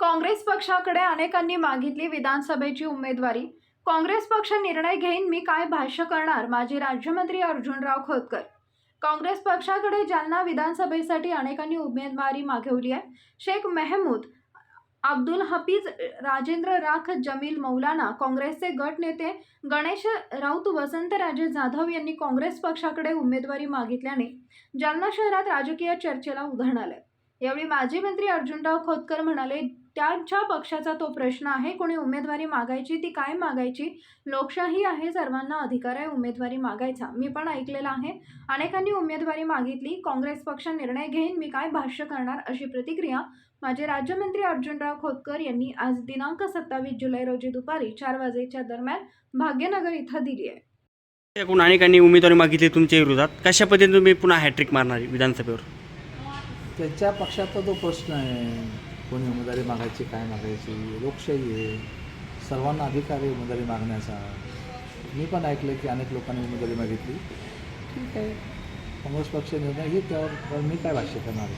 काँग्रेस पक्षाकडे अनेकांनी मागितली विधानसभेची उमेदवारी. काँग्रेस पक्ष निर्णय घेईन मी काय भाष्य करणार माजी राज्यमंत्री अर्जुनराव खोतकर. काँग्रेस पक्षाकडे जालना विधानसभेसाठी अनेकांनी उमेदवारी मागवली आहे. शेख मेहमूद अब्दुल हफीज राजेंद्र राख जमील मौलाना काँग्रेसचे गटनेते गणेश राऊत वसंतराजे जाधव यांनी काँग्रेस पक्षाकडे उमेदवारी मागितल्याने जालना शहरात राजकीय चर्चेला उधाण आलं यावेळी माजी मंत्री अर्जुनराव खोतकर म्हणाले त्यांच्या पक्षाचा तो प्रश्न आहे कोणी उमेदवारी मागायची ती काय मागायची? लोकशाही आहे सर्वांना अधिकार आहे उमेदवारी मागायचा. मी पण ऐकलेलं आहे. अनेकांनी उमेदवारी मागितली काँग्रेस पक्ष निर्णय घेईन मी काय भाष्य करणार अशी प्रतिक्रिया माजी राज्यमंत्री अर्जुनराव खोतकर यांनी आज दिनांक सत्तावीस जुलै रोजी दुपारी चार वाजेच्या दरम्यान भाग्यनगर इथं दिली आहे. एकूण अनेकांनी उमेदवारी मागितली तुमच्या विरोधात. कशा पद्धतीने तुम्ही पुन्हा हॅट्रिक मारणार विधानसभेवर? त्याच्या पक्षाचा तो प्रश्न आहे कोणी उमेदवारी मागायची काय मागायची लोकशाही आहे सर्वांना अधिकार आहे उमेदवारी मागण्याचा. मी पण ऐकलं की अनेक लोकांनी उमेदवारी मागितली. ठीक आहे. काँग्रेस पक्ष निर्णय त्यावर त्यावर मी काय भाष्य करणार आहे?